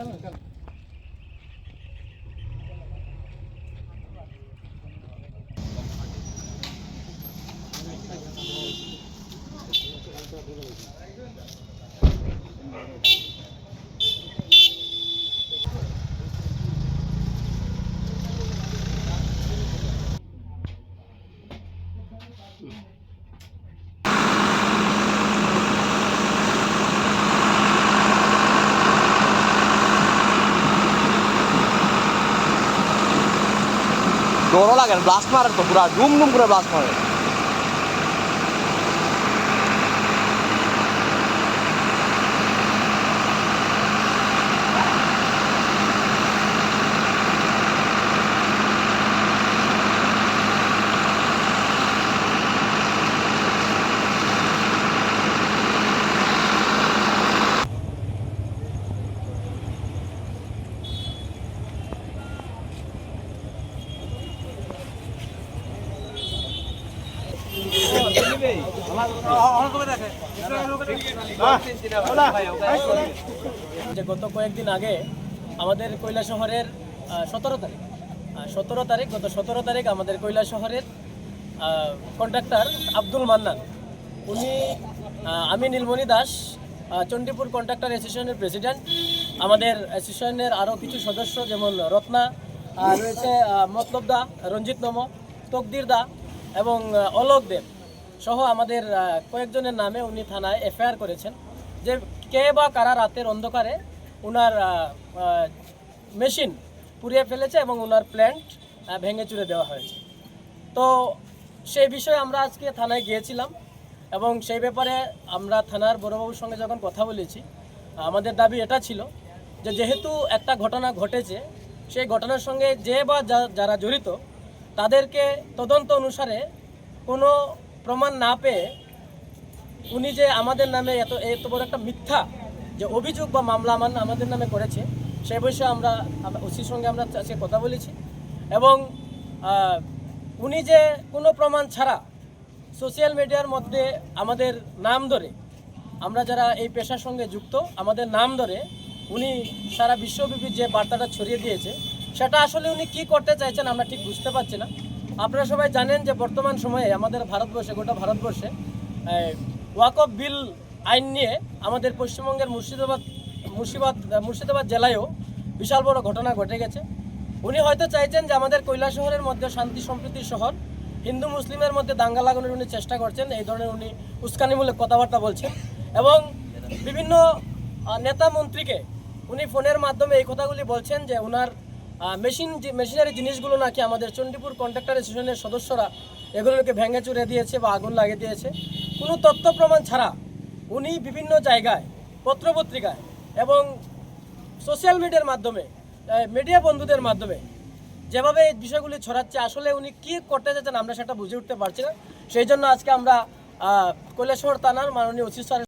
चलो चलो ডরও লাগে ব্লাস্ট মারে তো পুরা ডুম ডুম করে ব্লাস্ট মারে যে গত কয়েকদিন আগে আমাদের কৈলা শহরের সতেরো তারিখ। সতেরো তারিখ, গত সতেরো তারিখ আমাদের কৈলা শহরের কন্ট্রাক্টর আব্দুল মান্নান। উনি আমি নীলমণি দাস চণ্ডীপুর কন্ট্রাক্টর অ্যাসোসিয়েশনের প্রেসিডেন্ট আমাদের অ্যাসোসিয়েশনের আরও কিছু সদস্য যেমন রত্না রয়েছে মতলব দা, রঞ্জিত নম, তকদির দা এবং অলোক দেব। সহ আমাদের কয়েকজনের নামে উনি থানায় এফআইআর করেছেন যে কে বা কারা রাতের অন্ধকারে ওনার মেশিন পুড়িয়ে ফেলেছে এবং ওনার প্ল্যান্ট ভেঙে চুরে দেওয়া হয়েছে। তো সেই বিষয়ে আমরা আজকে থানায় গিয়েছিলাম এবং সেই ব্যাপারে আমরা থানার বড়বাবুর সঙ্গে যখন কথা বলেছি, আমাদের দাবি এটা ছিল যে যেহেতু একটা ঘটনা ঘটেছে, সেই ঘটনার সঙ্গে যে বা যারা জড়িত, তাদেরকে তদন্ত অনুসারে কোনো প্রমাণ না পেয়ে উনি যে আমাদের নামে এত এত বড় একটা মিথ্যা যে অভিযোগ বা মামলা আমার আমাদের নামে করেছে, সে বিষয়ে আমরা ওসির সঙ্গে আমরা আজকে কথা বলেছি। এবং উনি যে কোনো প্রমাণ ছাড়া সোশ্যাল মিডিয়ার মধ্যে আমাদের নাম ধরে, আমরা যারা এই পেশার সঙ্গে যুক্ত, আমাদের নাম ধরে উনি সারা বিশ্বব্যাপী যে বার্তাটা ছড়িয়ে দিয়েছে, সেটা আসলে উনি কি করতে চাইছেন আমরা ঠিক বুঝতে পারছি না। আপনারা সবাই জানেন যে বর্তমান সময়ে আমাদের ভারতবর্ষে, গোটা ভারতবর্ষে ওয়াকফ বিল আইন নিয়ে আমাদের পশ্চিমবঙ্গের মুর্শিদাবাদ মুর্শিদাবাদ মুর্শিদাবাদ জেলায়ও বিশাল বড় ঘটনা ঘটে গেছে। উনি হয়তো চাইছেন যে আমাদের শহরের মধ্যে শান্তি সম্প্রীতির শহর, হিন্দু মুসলিমের মধ্যে দাঙ্গা লাগানোর উনি চেষ্টা করছেন, এই ধরনের উনি উস্কানিমূলক কথাবার্তা বলছেন এবং বিভিন্ন নেতা মন্ত্রীকে উনি ফোনের মাধ্যমে এই কথাগুলি বলছেন যে ওনার মেশিন যে মেশিনারি জিনিসগুলো নাকি আমাদের চণ্ডীপুর কন্ট্রাক্টর অ্যাসোসিয়েশনের সদস্যরা এগুলোকে ভেঙে চুরে দিয়েছে বা আগুন লাগিয়ে দিয়েছে। কোনো তথ্য প্রমাণ ছাড়া উনি বিভিন্ন জায়গায়, পত্রপত্রিকায় এবং সোশ্যাল মিডিয়ার মাধ্যমে মিডিয়া বন্ধুদের মাধ্যমে যেভাবে এই বিষয়গুলি ছড়াচ্ছে, আসলে উনি কী করতে চাচ্ছেন আমরা সেটা বুঝে উঠতে পারছি না। সেই জন্য আজকে আমরা কৈলাসহর থানার মাননীয় ওসি